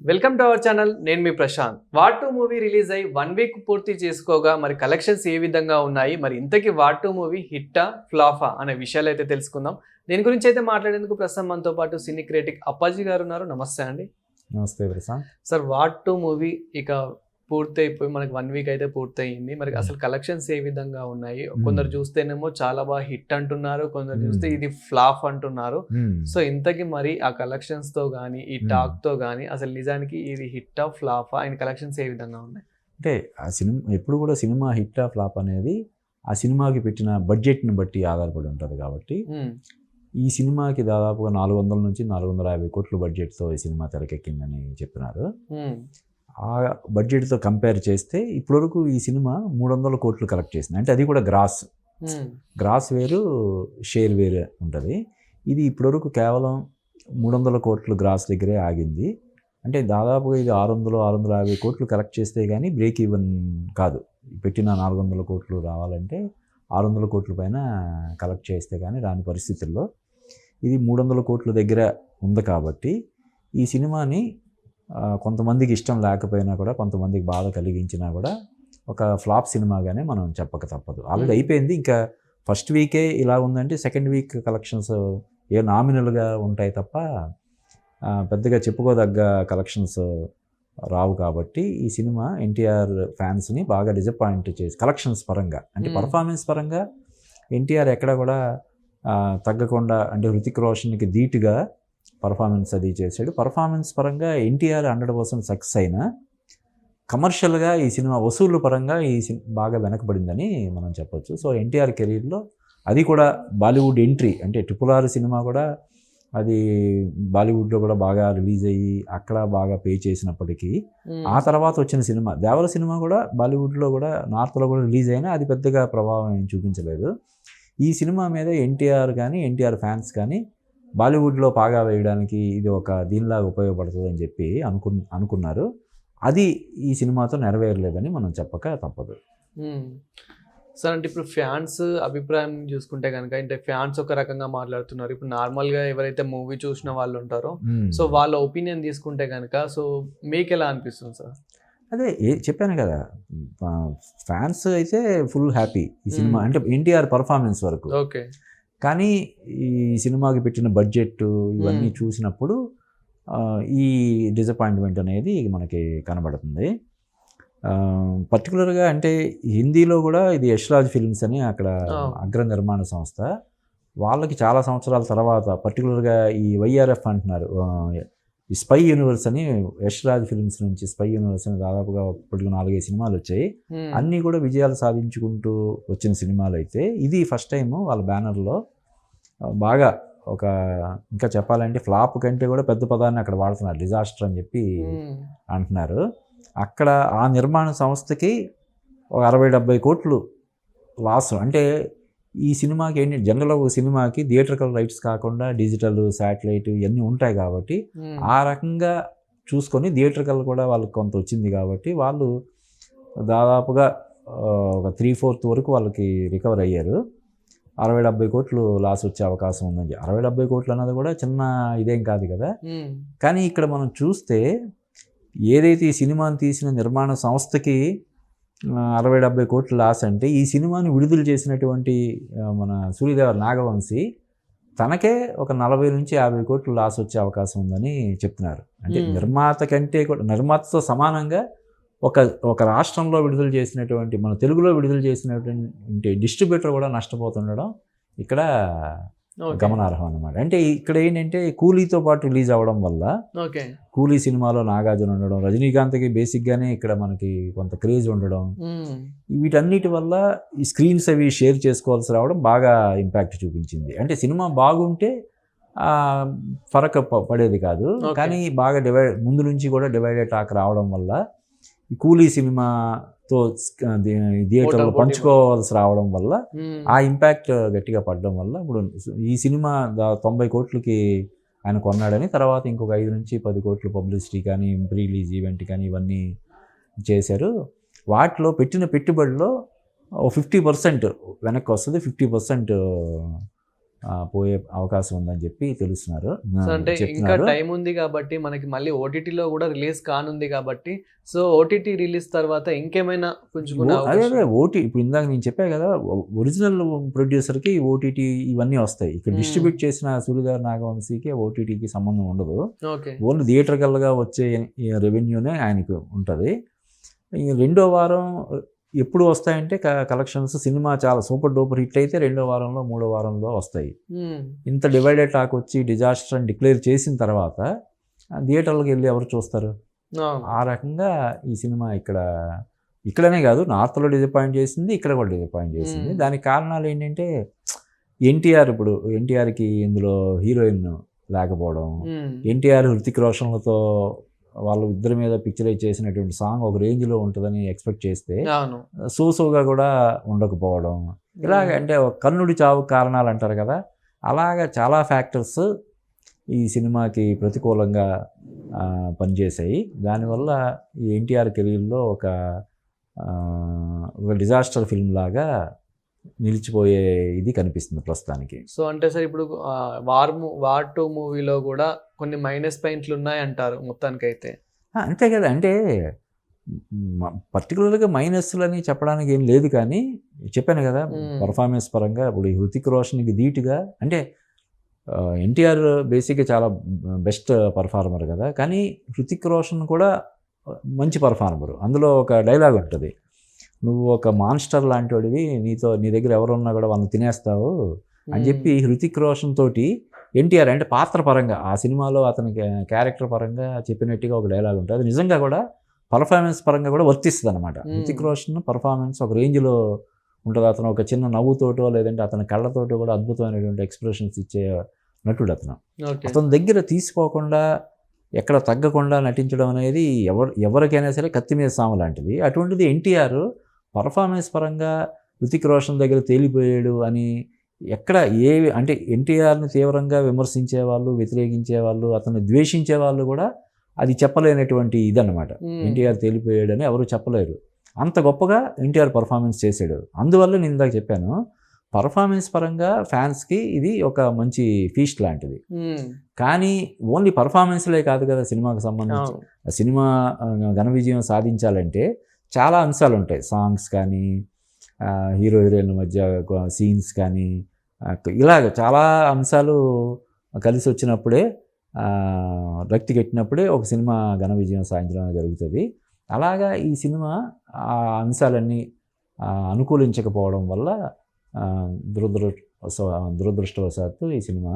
Welcome to our channel నేను మీ Prashanth. War two movie release అయ్యి one week పూర్తి చేసుకోగా మరి కలెక్షన్స్ ఏ విధంగా ఉన్నాయి? మరి ఇంతకీ వార్ టూ మూవీ హిట్టా ఫ్లాఫా అనే విషయాలు అయితే తెలుసుకుందాం. దీని గురించి అయితే మాట్లాడేందుకు ప్రస్తుతం మనతో పాటు సినీ క్రిటిక్ అప్పాజీ గారు ఉన్నారు. నమస్తే అండి. నమస్తే Prashant. Sir war two movie ఇక పూర్తి అయిపోయి మనకి వన్ వీక్ అయితే పూర్తయింది. మరి అసలు కలెక్షన్స్ ఏ విధంగా ఉన్నాయి? కొందరు చూస్తేనేమో చాలా బాగా హిట్ అంటున్నారు. కొందరు చూస్తే ఇది ఫ్లాఫ్ అంటున్నారు. సో ఇంతకీ మరి ఆ కలెక్షన్స్తో గానీ ఈ Hmm. టాక్తో గానీ అసలు నిజానికి ఇది హిట్ ఆఫ్ ఫ్లాఫ్ ఆయన కలెక్షన్స్ ఏ విధంగా ఉన్నాయి? అంటే ఆ సినిమా ఎప్పుడు కూడా సినిమా హిట్ ఆ ఫ్లాప్ అనేది ఆ సినిమాకి పెట్టిన బడ్జెట్ని బట్టి ఆధారపడి ఉంటుంది కాబట్టి Hmm. ఈ సినిమాకి దాదాపుగా నాలుగు వందల నుంచి నాలుగు వందల యాభై కోట్ల బడ్జెట్తో ఈ సినిమా తెరకెక్కిందని చెప్తున్నారు Hmm. ఆ బడ్జెట్తో కంపేర్ చేస్తే ఇప్పటివరకు ఈ సినిమా మూడు వందల కోట్లు కలెక్ట్ చేసింది. అంటే అది కూడా గ్రాస్. గ్రాస్ వేరు షేర్ వేరు ఉంటుంది. ఇది ఇప్పటివరకు కేవలం మూడు వందల కోట్లు గ్రాస్ దగ్గరే ఆగింది. అంటే దాదాపుగా ఇది ఆరు వందలు ఆరు వందల యాభై కోట్లు కలెక్ట్ చేస్తే కానీ బ్రేక్ ఈవెన్ కాదు. పెట్టిన నాలుగు వందల కోట్లు రావాలంటే ఆరు వందల కోట్ల పైన కలెక్ట్ చేస్తే కానీ రాని పరిస్థితుల్లో ఇది మూడు వందల కోట్ల దగ్గర ఉంది కాబట్టి ఈ సినిమాని కొంతమందికి ఇష్టం లేకపోయినా కూడా కొంతమందికి బాధ కలిగించినా కూడా ఒక ఫ్లాప్ సినిమాగానే మనం చెప్పక తప్పదు ఆల్రెడీ. అయిపోయింది ఇంకా ఫస్ట్ వీకే ఇలా ఉందంటే సెకండ్ వీక్ కలెక్షన్స్ ఏ నామినల్గా ఉంటాయి తప్ప పెద్దగా చెప్పుకోదగ్గ కలెక్షన్స్ రావు కాబట్టి ఈ సినిమా ఎన్టీఆర్ ఫ్యాన్స్ని బాగా డిసప్పాయింట్ చేసి కలెక్షన్స్ పరంగా అంటే. పర్ఫార్మెన్స్ పరంగా ఎన్టీఆర్ ఎక్కడ కూడా తగ్గకుండా అంటే హృతిక్ రోషన్కి ధీటుగా పర్ఫార్మెన్స్ అది చేశాడు. పర్ఫార్మెన్స్ పరంగా ఎన్టీఆర్ హండ్రెడ్ పర్సెంట్ సక్సెస్ అయినా కమర్షియల్గా ఈ సినిమా వసూళ్ళ పరంగా ఈ సినిమా బాగా వెనకబడిందని మనం చెప్పొచ్చు. సో ఎన్టీఆర్ కెరీర్లో అది కూడా బాలీవుడ్ ఎంట్రీ అంటే ట్రిపుల్ ఆర్ సినిమా కూడా అది బాలీవుడ్లో కూడా బాగా రిలీజ్ అయ్యి అక్కడ బాగా పే చేసినప్పటికీ. ఆ తర్వాత వచ్చిన సినిమా దేవర సినిమా కూడా బాలీవుడ్లో కూడా నార్త్లో కూడా రిలీజ్ అయినా అది పెద్దగా ప్రభావం ఏం చూపించలేదు. ఈ సినిమా మీద ఎన్టీఆర్ కానీ ఎన్టీఆర్ ఫ్యాన్స్ కానీ బాలీవుడ్లో పాగా వేయడానికి ఇది ఒక దీనిలాగా ఉపయోగపడుతుంది అని చెప్పి అనుకు అనుకున్నారు. అది ఈ సినిమాతో నెరవేరలేదని మనం చెప్పక తప్పదు. సార్ అంటే ఇప్పుడు ఫ్యాన్స్ అభిప్రాయం చూసుకుంటే కనుక అంటే ఫ్యాన్స్ ఒక రకంగా మాట్లాడుతున్నారు. ఇప్పుడు నార్మల్గా ఎవరైతే మూవీ చూసిన వాళ్ళు ఉంటారో సో వాళ్ళ ఒపీనియన్ తీసుకుంటే కనుక సో మీకు ఎలా అనిపిస్తుంది సార్? అదే చెప్పాను కదా ఫ్యాన్స్ అయితే ఫుల్ హ్యాపీ ఈ సినిమా. అంటే ఎన్టీఆర్ పర్ఫార్మెన్స్ వరకు. ఓకే. కానీ ఈ సినిమాకి పెట్టిన బడ్జెట్ ఇవన్నీ. చూసినప్పుడు ఈ డిసప్పాయింట్మెంట్ అనేది మనకి కనబడుతుంది పర్టికులర్గా అంటే హిందీలో కూడా ఇది యశ్రాజ్ ఫిల్మ్స్ అని అక్కడ. అగ్ర నిర్మాణ సంస్థ వాళ్ళకి చాలా సంవత్సరాల తర్వాత పర్టికులర్గా ఈ వైఆర్ఎఫ్ అంటున్నారు ఈ స్పై యూనివర్స్ అని యశ్రాజ్ ఫిల్మ్స్ నుంచి స్పై యూనివర్స్ అని దాదాపుగా ఇప్పటికి నాలుగైదు సినిమాలు వచ్చాయి. అన్నీ కూడా విజయాలు సాధించుకుంటూ వచ్చిన సినిమాలు అయితే ఇది ఫస్ట్ టైం వాళ్ళ బ్యానర్లో బాగా ఒక ఇంకా చెప్పాలంటే ఫ్లాప్ కంటే కూడా పెద్ద పదాన్ని అక్కడ వాడుతున్నారు. డిజాస్టర్ అని చెప్పి. అంటున్నారు. అక్కడ ఆ నిర్మాణ సంస్థకి ఒక అరవై డెబ్బై కోట్లు లాస్ అంటే ఈ సినిమాకి ఏంటి? జనరల్గా ఒక సినిమాకి థియేటర్కల్ రైట్స్ కాకుండా డిజిటల్ శాటిలైట్ ఇవన్నీ ఉంటాయి కాబట్టి. ఆ రకంగా చూసుకొని థియేటర్కల్ కూడా వాళ్ళకి కొంత వచ్చింది కాబట్టి వాళ్ళు దాదాపుగా ఒక త్రీ ఫోర్త్ వరకు వాళ్ళకి రికవర్ అయ్యారు. అరవై డెబ్బై కోట్లు లాస్ వచ్చే అవకాశం ఉందని అరవై డెబ్బై కోట్లు అన్నది కూడా చిన్న ఇదేం కాదు కదా. కానీ ఇక్కడ మనం చూస్తే ఏదైతే ఈ సినిమాని తీసిన నిర్మాణ సంస్థకి అరవై డెబ్బై కోట్లు లాస్ అంటే ఈ సినిమాని విడుదల చేసినటువంటి మన సూర్యదేవ నాగవంశి తనకే ఒక నలభై నుంచి యాభై కోట్లు లాస్ వచ్చే అవకాశం ఉందని చెప్తున్నారు అంటే. నిర్మాత కంటే కూడా నిర్మాతతో సమానంగా ఒక ఒక రాష్ట్రంలో విడుదల చేసినటువంటి మన తెలుగులో విడుదల చేసినటువంటి డిస్ట్రిబ్యూటర్ కూడా నష్టపోతుండడం ఇక్కడ. గమనార్హం అన్నమాట అంటే ఇక్కడ ఏంటంటే కూలీతో పాటు రిలీజ్ అవ్వడం వల్ల. కూలీ సినిమాలో నాగార్జున ఉండడం రజనీకాంత్కి బేసిక్గానే ఇక్కడ మనకి కొంత క్రేజ్ ఉండడం. వీటన్నిటి వల్ల ఈ స్క్రీన్స్ అవి షేర్ చేసుకోవాల్సి రావడం బాగా ఇంపాక్ట్ చూపించింది అంటే సినిమా బాగుంటే ఫరక్ పడేది కాదు. కానీ బాగా డివైడ్ ముందు నుంచి కూడా డివైడెడ్ టాక్ రావడం వల్ల కూలీ సినిమాతో థియేటర్లో పంచుకోవాల్సి రావడం వల్ల. ఆ ఇంపాక్ట్ గట్టిగా పడడం వల్ల ఇప్పుడు ఈ సినిమా దా- తొంభై కోట్లకి ఆయన కొన్నాడని తర్వాత ఇంకొక ఐదు నుంచి పది కోట్లు పబ్లిసిటీ కానీ రిలీజ్ ఈవెంట్ కానీ ఇవన్నీ చేశారు వాటిలో పెట్టిన పెట్టుబడిలో ఫిఫ్టీ పర్సెంట్ వెనక్కి వస్తుంది ఫిఫ్టీ పర్సెంట్ పోయే అవకాశం ఉందని చెప్పి తెలుస్తున్నారు. అంటే ఇంకా టైం ఉంది కాబట్టి మనకి మళ్ళీ ఓటీటీలో కూడా రిలీజ్ కానుంది కాబట్టి సో ఓటీటీ రిలీజ్ తర్వాత ఇంకేమైనా ఓ- అదే ఓటీ ఇప్పుడు ఇందాక నేను చెప్పా కదా ఒరిజినల్ ప్రొడ్యూసర్కి ఓటీటీ ఇవన్నీ వస్తాయి. ఇక్కడ. డిస్ట్రిబ్యూట్ చేసిన సూర్యగారు నాగవంశీకి ఓటీటీకి సంబంధం ఉండదు. ఓన్లీ థియేటర్ కల్గా వచ్చే రెవెన్యూనే ఆయనకు ఉంటుంది. రెండో వారం ఎప్పుడు వస్తాయంటే కలెక్షన్స్ సినిమా చాలా సూపర్ డూపర్ హిట్ అయితే రెండో వారంలో మూడో వారంలో వస్తాయి. ఇంత డివైడెడ్ టాక్ వచ్చి డిజాస్టర్ అని డిక్లేర్ చేసిన తర్వాత థియేటర్లకు వెళ్ళి ఎవరు చూస్తారు. ఆ రకంగా ఈ సినిమా ఇక్కడ ఇక్కడనే కాదు నార్త్లో డిసప్పాయింట్ చేసింది ఇక్కడ కూడా డిసప్పాయింట్ చేసింది. దానికి కారణాలు ఏంటంటే ఎన్టీఆర్ ఇప్పుడు ఎన్టీఆర్కి ఇందులో హీరోయిన్ లేకపోవడం. ఎన్టీఆర్ హృతిక్ రోషన్లతో వాళ్ళు ఇద్దరి మీద పిక్చరైజ్ చేసినటువంటి సాంగ్ ఒక రేంజ్లో ఉంటుందని ఎక్స్పెక్ట్ చేస్తే సోసోగా కూడా ఉండకపోవడం. ఇలాగ అంటే ఒక కన్నుడి చావు కారణాలు అంటారు కదా అలాగ చాలా ఫ్యాక్టర్స్ ఈ సినిమాకి ప్రతికూలంగా పనిచేశాయి. దానివల్ల ఈ ఎన్టీఆర్ కెరీర్లో ఒక ఒక డిజాస్టర్ ఫిల్మ్ లాగా నిలిచిపోయే ఇది కనిపిస్తుంది ప్రస్తుతానికి. సో అంటే సార్ ఇప్పుడు వార్ వార్ టూ మూవీలో కూడా కొన్ని మైనస్ పాయింట్లు ఉన్నాయి అంటారు మొత్తానికైతే అంతే కదా. అంటే పర్టికులర్గా మైనస్లు అని చెప్పడానికి ఏం లేదు కానీ చెప్పాను కదా. పర్ఫార్మెన్స్ పరంగా ఇప్పుడు ఈ హృతిక్ రోషన్కి ధీటుగా అంటే ఎన్టీఆర్ బేసిక్గా చాలా బెస్ట్ పర్ఫార్మర్ కదా. కానీ హృతిక్ రోషన్ కూడా మంచి పర్ఫార్మర్. అందులో ఒక డైలాగ్ ఉంటుంది. నువ్వు ఒక మాన్స్టర్ లాంటి వాడివి నీతో నీ దగ్గర ఎవరున్నా కూడా వాళ్ళని తినేస్తావు అని చెప్పి హృతిక్ రోషన్ తోటి ఎన్టీఆర్ అంటే పాత్ర పరంగా ఆ సినిమాలో అతని క్యారెక్టర్ పరంగా చెప్పినట్టుగా ఒక డైలాగ్ ఉంటుంది. అది నిజంగా కూడా పర్ఫార్మెన్స్ పరంగా కూడా వర్తిస్తుంది అనమాట. హృతిక్ రోషన్ పర్ఫార్మెన్స్ ఒక రేంజ్లో ఉంటుంది. అతను ఒక చిన్న నవ్వుతోటో లేదంటే అతని కళ్ళతోటో కూడా అద్భుతమైనటువంటి ఎక్స్ప్రెషన్స్ ఇచ్చే నటుడు అతను. అతని దగ్గర తీసుకోకుండా ఎక్కడ తగ్గకుండా నటించడం అనేది ఎవరు ఎవరికైనా సరే కత్తి మీద సాము లాంటిది. అటువంటిది ఎన్టీఆర్ పర్ఫార్మెన్స్ పరంగా హృతిక్ రోషన్ దగ్గర తేలిపోయాడు అని ఎక్కడ ఏ అంటే ఎన్టీఆర్ని తీవ్రంగా విమర్శించే వాళ్ళు వ్యతిరేకించే వాళ్ళు అతన్ని ద్వేషించే వాళ్ళు కూడా అది చెప్పలేనటువంటి ఇదన్నమాట. ఎన్టీఆర్ తేలిపోయాడని ఎవరు చెప్పలేరు. అంత గొప్పగా ఎన్టీఆర్ పర్ఫార్మెన్స్ చేశాడు. అందువల్ల నేను ఇందాక చెప్పాను పర్ఫార్మెన్స్ పరంగా ఫ్యాన్స్కి ఇది ఒక మంచి ఫీస్ట్ లాంటిది. కానీ ఓన్లీ పర్ఫార్మెన్స్లే కాదు కదా సినిమాకి సంబంధించి. సినిమా ఘన విజయం సాధించాలంటే చాలా అంశాలు ఉంటాయి సాంగ్స్ కానీ హీరో హీరోయిన్ల మధ్య సీన్స్ కానీ ఇలాగ చాలా అంశాలు కలిసి వచ్చినప్పుడే రక్తి కట్టినప్పుడే ఒక సినిమా ఘన విజయం సాధించడం జరుగుతుంది. అలాగా ఈ సినిమా ఆ అంశాలన్నీ అనుకూలించకపోవడం వల్ల దురదృ దురదృష్టవశాత్తు ఈ సినిమా.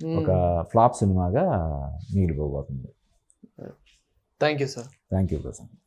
ఒక ఫ్లాప్ సినిమాగా మిగిలిపోబోతుంది thank you sir. Thank you Prashant